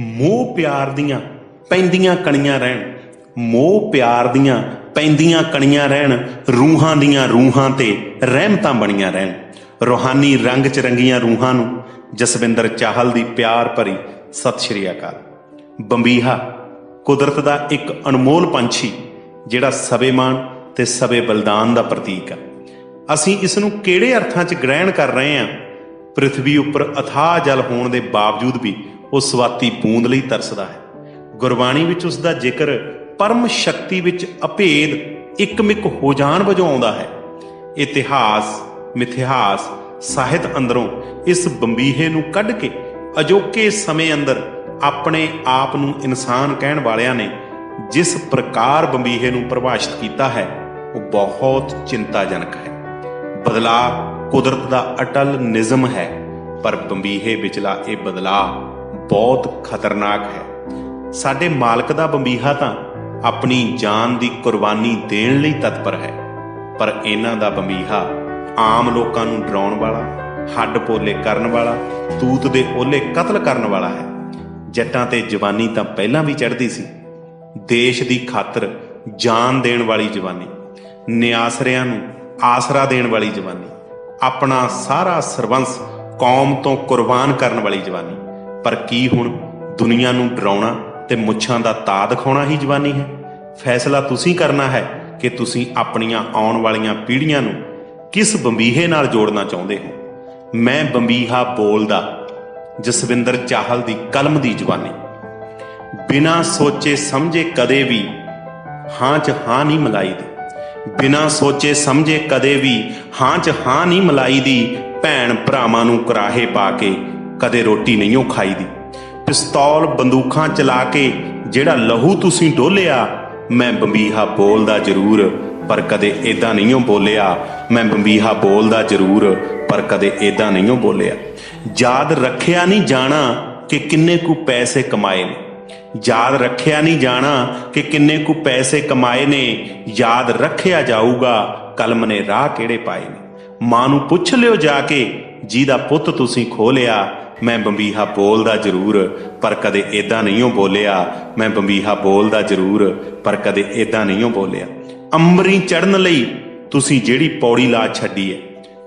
ਮੋਹ ਪਿਆਰ ਦੀਆਂ ਪੈਂਦੀਆਂ ਕਣੀਆਂ ਰਹਿਣ। ਮੋਹ ਪਿਆਰ ਦੀਆਂ ਪੈਂਦੀਆਂ ਕਣੀਆਂ ਰਹਿਣ, ਰੂਹਾਂ ਦੀਆਂ ਰੂਹਾਂ ਤੇ ਰਹਿਮਤਾਂ ਬਣੀਆਂ ਰਹਿਣ। ਰੋਹਾਨੀ ਰੰਗ ਚ ਰੰਗੀਆਂ ਰੂਹਾਂ ਨੂੰ ਜਸਵਿੰਦਰ ਚਾਹਲ ਦੀ ਪਿਆਰ ਭਰੀ ਸਤਿ ਸ਼੍ਰੀ ਅਕਾਲ। ਬੰਬੀਹਾ ਕੁਦਰਤ ਦਾ ਇੱਕ ਅਨਮੋਲ ਪੰਛੀ, ਜਿਹੜਾ ਸਬੇਮਾਨ ਤੇ ਸਵੇ ਬਲਦਾਨ ਦਾ ਪ੍ਰਤੀਕ ਆ। ਅਸੀਂ ਇਸ ਨੂੰ ਕਿਹੜੇ ਅਰਥਾਂ 'ਚ ਗ੍ਰਹਿਣ ਕਰ ਰਹੇ ਹਾਂ? ਪ੍ਰithvi ਉੱਪਰ ਅਥਾਹ ਜਲ ਹੋਣ ਦੇ ਬਾਵਜੂਦ ਵੀ ਉਹ ਸਵਾਤੀ ਬੂੰਦ ਲਈ ਤਰਸਦਾ ਹੈ। ਗੁਰਬਾਣੀ ਵਿੱਚ ਉਸ ਦਾ ਜ਼ਿਕਰ ਪਰਮ ਸ਼ਕਤੀ ਵਿੱਚ ਅਭੇਦ ਇੱਕਮਿਕ ਹੋ ਜਾਣ ਵਜੋਂ ਆਉਂਦਾ ਹੈ। ਇਤਿਹਾਸ, ਮਿਥਿਹਾਸ ਸਾਹਿਤ ਅੰਦਰੋਂ ਇਸ ਬੰਬੀਹੇ ਨੂੰ ਕੱਢ ਕੇ ਅਜੋਕੇ ਸਮੇਂ ਅੰਦਰ ਆਪਣੇ ਆਪ ਨੂੰ ਇਨਸਾਨ ਕਹਿਣ ਵਾਲਿਆਂ ਨੇ ਜਿਸ ਪ੍ਰਕਾਰ ਬੰਬੀਹੇ ਨੂੰ ਪਰਿਭਾਸ਼ਿਤ ਕੀਤਾ ਹੈ, ਉਹ ਬਹੁਤ ਚਿੰਤਾਜਨਕ ਹੈ। ਬਦਲਾਅ ਕੁਦਰਤ ਦਾ ਅਟਲ ਨਿਜ਼ਮ ਹੈ, ਪਰ ਬੰਬੀਹੇ ਵਿਚਲਾ ਇਹ ਬਦਲਾਅ ਬਹੁਤ ਖਤਰਨਾਕ ਹੈ। ਸਾਡੇ ਮਾਲਕ ਦਾ ਬੰਬੀਹਾ ਤਾਂ ਆਪਣੀ ਜਾਨ ਦੀ ਕੁਰਬਾਨੀ ਦੇਣ ਲਈ ਤਤਪਰ ਹੈ। ਪਰ ਇਹਨਾਂ ਦਾ ਬੰਬੀਹਾ ਆਮ ਲੋਕਾਂ ਨੂੰ ਡਰਾਉਣ ਵਾਲਾ, ਹੱਡ ਪੋਲੇ ਕਰਨ ਵਾਲਾ, ਤੂਤ ਦੇ ਓਲੇ ਕਤਲ ਕਰਨ ਵਾਲਾ ਹੈ। ਜੱਟਾਂ ਤੇ ਜਵਾਨੀ ਤਾਂ ਪਹਿਲਾਂ ਵੀ ਚੜ੍ਹਦੀ ਸੀ। ਦੇਸ਼ ਦੀ ਖਾਤਰ ਜਾਨ ਦੇਣ ਵਾਲੀ ਜਵਾਨੀ, ਨਿਆਸਰਿਆਂ ਨੂੰ ਆਸਰਾ ਦੇਣ ਵਾਲੀ ਜਵਾਨੀ, ਆਪਣਾ ਸਾਰਾ ਸਰਵੰਸ ਕੌਮ ਤੋਂ ਕੁਰਬਾਨ ਕਰਨ ਵਾਲੀ ਜਵਾਨੀ। ਪਰ ਕੀ ਹੁਣ ਦੁਨੀਆ ਨੂੰ ਡਰਾਉਣਾ ਤੇ ਮੁੱਛਾਂ ਦਾ ਤਾ ਦਿਖਾਉਣਾ ਹੀ ਜਵਾਨੀ ਹੈ? ਫੈਸਲਾ ਤੁਸੀਂ ਕਰਨਾ ਹੈ ਕਿ ਤੁਸੀਂ ਆਪਣੀਆਂ ਆਉਣ ਵਾਲੀਆਂ ਪੀੜ੍ਹੀਆਂ ਨੂੰ ਕਿਸ ਬੰਬੀਹੇ ਨਾਲ ਜੋੜਨਾ ਚਾਹੁੰਦੇ ਹੋ? ਮੈਂ ਬੰਬੀਹਾ ਬੋਲਦਾ, ਜਸਵਿੰਦਰ ਚਾਹਲ ਦੀ ਕਲਮ ਦੀ ਜਵਾਨੀ। ਬਿਨਾਂ ਸੋਚੇ ਸਮਝੇ ਕਦੇ ਵੀ ਹਾਂ ਚ ਹਾਂ ਨਹੀਂ ਮਲਾਈ ਦੀ। ਬਿਨਾਂ ਸੋਚੇ ਸਮਝੇ ਕਦੇ ਵੀ ਹਾਂ ਚ ਹਾਂ ਨਹੀਂ ਮਲਾਈ ਦੀ ਭੈਣ ਭਰਾਵਾਂ ਨੂੰ ਕਰਾਹੇ ਪਾ ਕੇ ਕਦੇ ਰੋਟੀ ਨਹੀਂ ਉਹ ਖਾਈ ਦੀ ਪਿਸਤੌਲ ਬੰਦੂਕਾਂ ਚਲਾ ਕੇ ਜਿਹੜਾ ਲਹੂ ਤੁਸੀਂ ਡੋਲਿਆ, ਮੈਂ ਬੰਬੀਹਾ ਬੋਲਦਾ ਜ਼ਰੂਰ, ਪਰ ਕਦੇ ਏਦਾਂ ਨਹੀਂ ਉਹ ਬੋਲਿਆ। ਮੈਂ ਬੰਬੀਹਾ ਬੋਲਦਾ ਜ਼ਰੂਰ, ਪਰ ਕਦੇ ਏਦਾਂ ਨਹੀਂ ਬੋਲਿਆ। ਯਾਦ ਰੱਖਿਆ ਨਹੀਂ ਜਾਣਾ ਕਿ ਕਿੰਨੇ ਕੁ ਪੈਸੇ ਕਮਾਏ ਨੇ। ਯਾਦ ਰੱਖਿਆ ਨਹੀਂ ਜਾਣਾ ਕਿ ਕਿੰਨੇ ਕੁ ਪੈਸੇ ਕਮਾਏ ਨੇ। ਯਾਦ ਰੱਖਿਆ ਜਾਊਗਾ, ਕਲਮ ਨੇ ਰਾਹ ਕਿਹੜੇ ਪਾਏ ਨੇ। ਮਾਂ ਨੂੰ ਪੁੱਛ ਲਿਓ ਜਾ ਕੇ, ਜਿਹਦਾ ਪੁੱਤ ਤੁਸੀਂ ਖੋਲਿਆ ਮੈਂ ਬੰਬੀਹਾ ਬੋਲਦਾ ਜ਼ਰੂਰ, ਪਰ ਕਦੇ ਏਦਾਂ ਨਹੀਂ ਉਹ ਬੋਲਿਆ। ਮੈਂ ਬੰਬੀਹਾ ਬੋਲਦਾ ਜ਼ਰੂਰ, ਪਰ ਕਦੇ ਏਦਾਂ ਨਹੀਂ ਉਹ ਬੋਲਿਆ। ਅੰਬਰੀ ਚੜਨ ਲਈ ਤੁਸੀਂ ਜਿਹੜੀ ਪੌੜੀ ਲਾ ਛੱਡੀ ਹੈ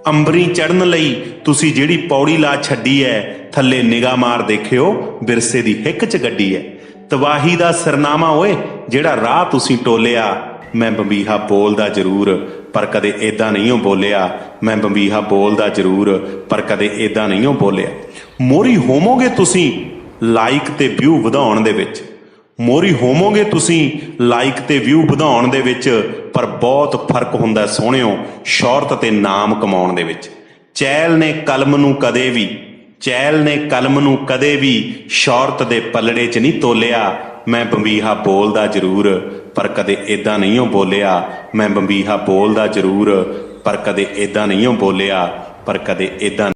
ਅੰਬਰੀ ਚੜਨ ਲਈ ਤੁਸੀਂ ਜਿਹੜੀ ਪੌੜੀ ਲਾ ਛੱਡੀ ਹੈ ਥੱਲੇ ਨਿਗਾਹ ਮਾਰ ਦੇਖਿਓ, ਵਿਰਸੇ ਦੀ ਹਿੱਕ 'ਚ ਗੱਡੀ ਹੈ ਤਵਾਹੀ ਦਾ ਸਰਨਾਮਾ ਓਏ, ਜਿਹੜਾ ਰਾਹ ਤੁਸੀਂ ਟੋਲਿਆ। ਮੈਂ ਬੰਬੀਹਾ ਬੋਲਦਾ ਜ਼ਰੂਰ ਪਰ ਕਦੇ ਏਦਾਂ ਨਹੀਂ ਉਹ ਬੋਲਿਆ। ਮੈਂ ਬੰਬੀਹਾ ਬੋਲਦਾ ਜ਼ਰੂਰ, ਪਰ ਕਦੇ ਏਦਾਂ ਨਹੀਂ ਉਹ ਬੋਲਿਆ। ਮੋਰੀ ਹੋਵੋਗੇ ਤੁਸੀਂ ਲਾਈਕ ਤੇ ਵਿਊ ਵਧਾਉਣ ਦੇ ਵਿੱਚ। ਮੋਰੀ ਹੋਵੋਗੇ ਤੁਸੀਂ ਲਾਈਕ ਤੇ ਵਿਊ ਵਧਾਉਣ ਦੇ ਵਿੱਚ, ਪਰ ਬਹੁਤ ਫ਼ਰਕ ਹੁੰਦਾ ਸੋਹਣਿਓ, ਸ਼ੌਹਰਤ ਤੇ ਨਾਮ ਕਮਾਉਣ ਦੇ ਵਿੱਚ। ਚੈਲ ਨੇ ਕਲਮ ਨੂੰ ਕਦੇ ਵੀ, ਚੈਲ ਨੇ ਕਲਮ ਨੂੰ ਕਦੇ ਵੀ ਸ਼ੌਹਰਤ ਦੇ ਪੱਲੜੇ 'ਚ ਨਹੀਂ ਤੋਲਿਆ। ਮੈਂ ਬੰਬੀਹਾ ਬੋਲਦਾ ਜ਼ਰੂਰ ਪਰ ਕਦੇ ਏਦਾਂ ਨਹੀਂ ਉਹ ਬੋਲਿਆ। ਮੈਂ ਬੰਬੀਹਾ ਬੋਲਦਾ ਜ਼ਰੂਰ, ਪਰ ਕਦੇ ਏਦਾਂ ਨਹੀਂ ਉਹ ਬੋਲਿਆ। ਪਰ ਕਦੇ ਏਦਾਂ